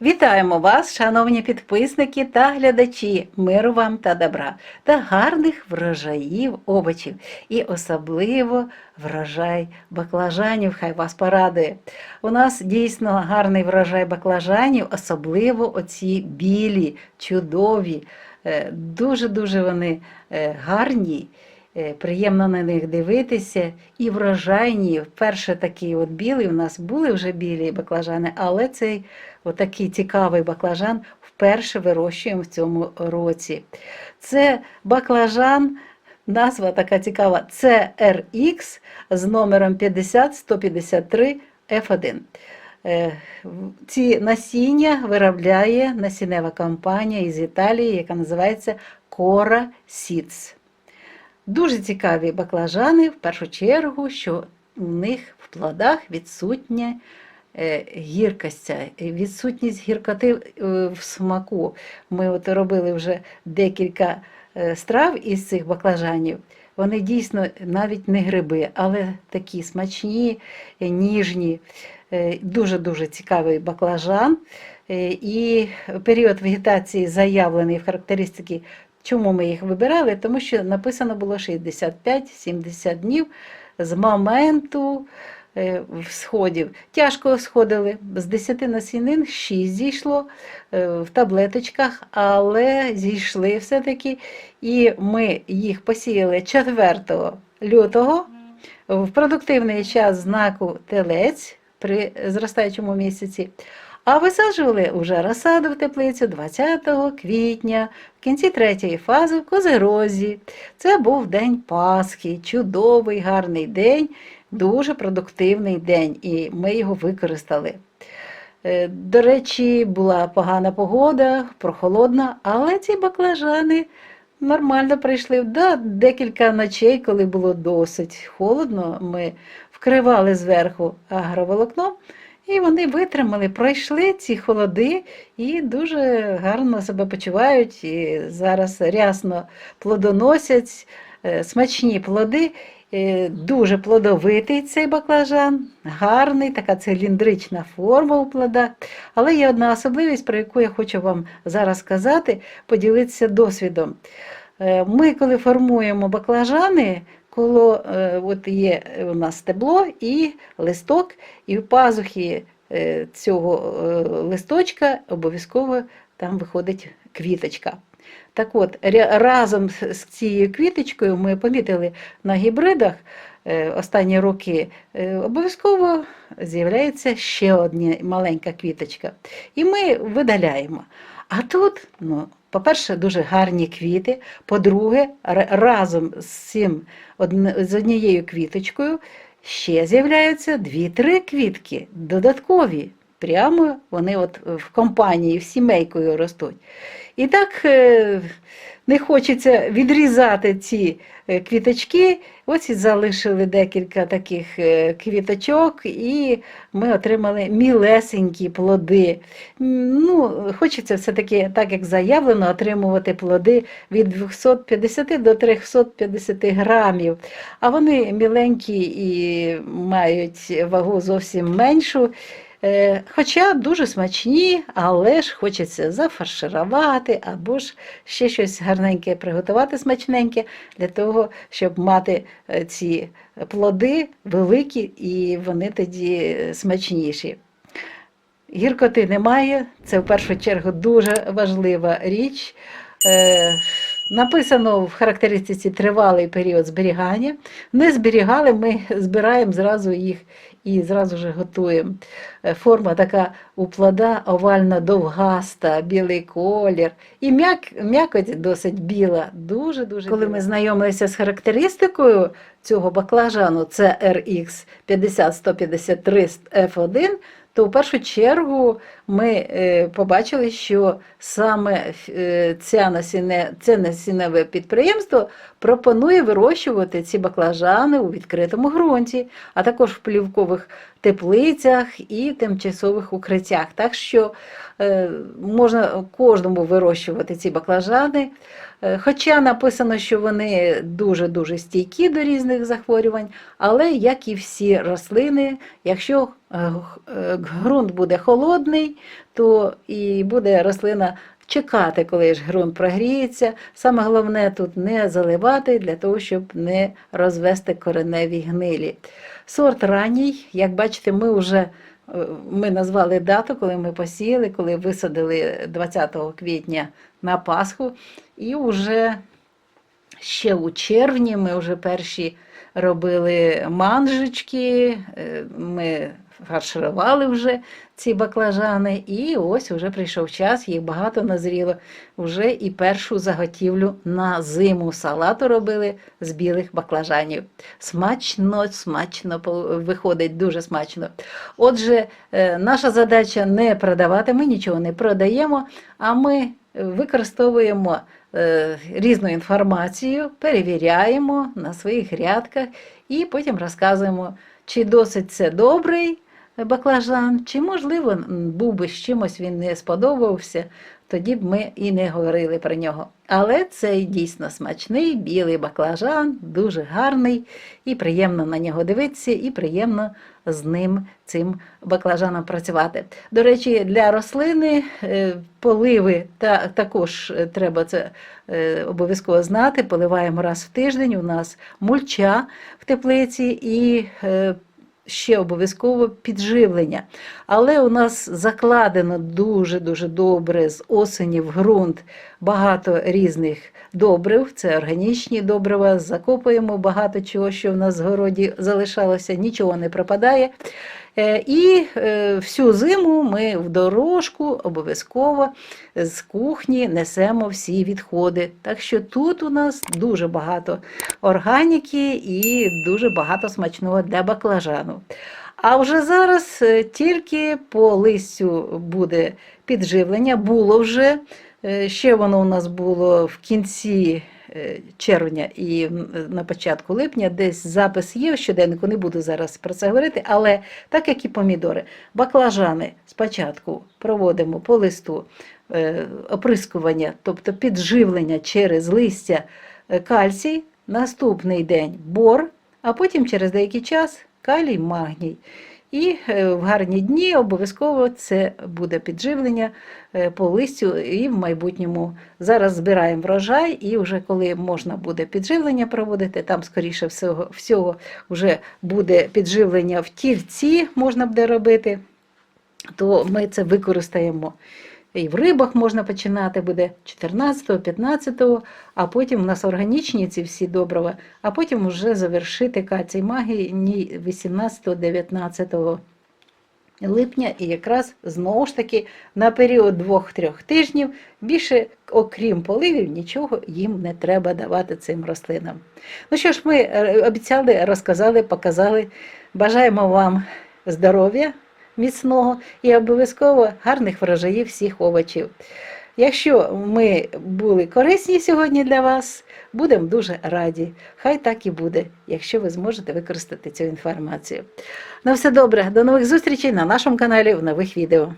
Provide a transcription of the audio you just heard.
Вітаємо вас, шановні підписники та глядачі, миру вам та добра, та гарних врожаїв овочів, і особливо врожай баклажанів, хай вас порадує. У нас дійсно гарний врожай баклажанів, особливо оці білі, чудові, Е, дуже-дуже вони е, гарні. Е, Приємно на них дивитися і врожайні. Вперше такі от білі у нас були вже білі баклажани, але цей отакий цікавий баклажан вперше вирощуємо в цьому році. Це баклажан, назва така цікава CRX з номером 50153 F1. Е, Ці насіння виробляє насіннева компанія із Італії, яка називається Cora Seeds. Дуже цікаві баклажани, в першу чергу, що у них в плодах відсутня е, гіркость, е, відсутність гіркоти е, в смаку. Ми от робили вже декілька страв із цих баклажанів. Вони дійсно навіть не гриби, але такі смачні, ніжні. Дуже-дуже цікавий баклажан. І період вегетації заявлений в характеристики Чому ми їх вибирали? Тому що написано було 65-70 днів з моменту е, всходів. Тяжко сходили, з 10 насінин 6 зійшло е, в таблеточках, але зійшли все-таки. І ми їх посіяли 4 лютого в продуктивний час знаку телець при зростаючому місяці. А висаджували уже розсаду в теплицю 20 квітня, в кінці третьої фази в Козирозі. Це був день Пасхи, чудовий, гарний день, дуже продуктивний день, і ми його використали. Е, До речі, була погана погода, прохолодна, але ці баклажани нормально прийшли. Да, декілька ночей, коли було досить холодно, ми вкривали зверху агроволокном, і вони витримали, пройшли ці холоди і дуже гарно себе почувають. І зараз рясно плодоносять, е, смачні плоди. Е, Дуже плодовитий цей баклажан, гарний, така циліндрична форма у плодах. Але є одна особливість, про яку я хочу вам зараз сказати, поділитися досвідом. Е, Ми, коли формуємо баклажани, коло е, от є у нас стебло і листок, і в пазухі е, цього е, листочка обов'язково там виходить квіточка. Так от, разом з цією квіточкою ми помітили на гібридах е, останні роки, е, обов'язково з'являється ще одна маленька квіточка. І ми видаляємо. А тут, ну, по-перше, дуже гарні квіти. По-друге, разом з цим з однією квіточкою ще з'являються дві-три квітки додаткові. Прямо вони от в компанії, в сімейкою ростуть. І так е, не хочеться відрізати ці е, квіточки. Ось і залишили декілька таких е, квіточок, і ми отримали мілесенькі плоди. Ну, хочеться все-таки, так як заявлено, отримувати плоди від 250 до 350 грамів. А вони міленькі і мають вагу зовсім меншу. Е, Хоча дуже смачні, але ж хочеться зафарширувати або ж ще щось гарненьке приготувати смачненьке для того, щоб мати е, ці плоди великі і вони тоді смачніші. Гіркоти немає, це в першу чергу дуже важлива річ. Е, Написано в характеристиці тривалий період зберігання. Не зберігали, ми збираємо зразу їх і зразу ж готуємо. Е, Форма така у плода овально довгаста, білий колір. І м'як, м'якоть досить біла, дуже-дуже. Коли ми знайомилися з характеристикою цього баклажану, це RX 50 153 F1, то в першу чергу ми е, побачили, що саме е, ця насінне, це насінневе підприємство пропонує вирощувати ці баклажани у відкритому ґрунті, а також в плівкових теплицях і тимчасових укриттях. Так що е, можна кожному вирощувати ці баклажани. Хоча написано, що вони дуже-дуже стійкі до різних захворювань, але як і всі рослини, якщо ґрунт буде холодний, то і буде рослина чекати, коли ж ґрунт прогріється. Саме головне тут не заливати для того, щоб не розвести кореневі гнилі. Сорт ранній, як бачите, ми вже е, ми назвали дату, коли ми посіяли, коли висадили 20 квітня на Пасху, і вже ще у червні ми вже перші робили манжечки, е, ми фарширували вже ці баклажани, і ось вже прийшов час, їх багато назріло. Вже і першу заготівлю на зиму салату робили з білих баклажанів. Смачно, смачно виходить, дуже смачно. Отже, е, наша задача не продавати, ми нічого не продаємо, а ми використовуємо е, різну інформацію, перевіряємо на своїх грядках і потім розказуємо, чи досить це добрий баклажан, чи, можливо, був би з чимось він не сподобався, тоді б ми і не говорили про нього. Але цей дійсно смачний білий баклажан, дуже гарний, і приємно на нього дивитися, і приємно з ним цим баклажаном працювати. До речі, для рослини е, поливи та також е, треба це е, обов'язково знати. Поливаємо раз в тиждень. У нас мульча в теплиці і ще обов'язково підживлення. Але у нас закладено дуже-дуже добре з осені в ґрунт багато різних добрив. Це органічні добрива. Закопуємо багато чого, що в нас в городі залишалося, нічого не пропадає. Е, І е, всю зиму ми в дорожку обов'язково з кухні несемо всі відходи. Так що тут у нас дуже багато органіки і дуже багато смачного для баклажану. А вже зараз е, тільки по листю буде підживлення, було вже. Ще воно у нас було в кінці червня і на початку липня, десь запис є в щоденнику, не буду зараз про це говорити, але так як і помідори, баклажани спочатку проводимо по листу е, оприскування, тобто підживлення через листя е, кальцій, наступний день бор, а потім через деякий час калій, магній. І е, в гарні дні обов'язково це буде підживлення е, по листю і в майбутньому. Зараз збираємо врожай, і вже коли можна буде підживлення проводити, там, скоріше всього, всього вже буде підживлення в тільці, можна буде робити, то ми це використаємо. І в рибах можна починати буде 14-го, 15-го, а потім у нас органічні ці всі добрива, а потім вже завершити кальцій магії 18-19 липня і якраз знову ж таки на період 2-3 тижнів більше, окрім поливів, нічого їм не треба давати цим рослинам. Ну що ж, ми е, обіцяли, розказали, показали. Бажаємо вам здоров'я міцного і обов'язково гарних врожаїв всіх овочів. Якщо ми були корисні сьогодні для вас, будемо дуже раді. Хай так і буде, якщо ви зможете використати цю інформацію. На все добре, до нових зустрічей на нашому каналі в нових відео.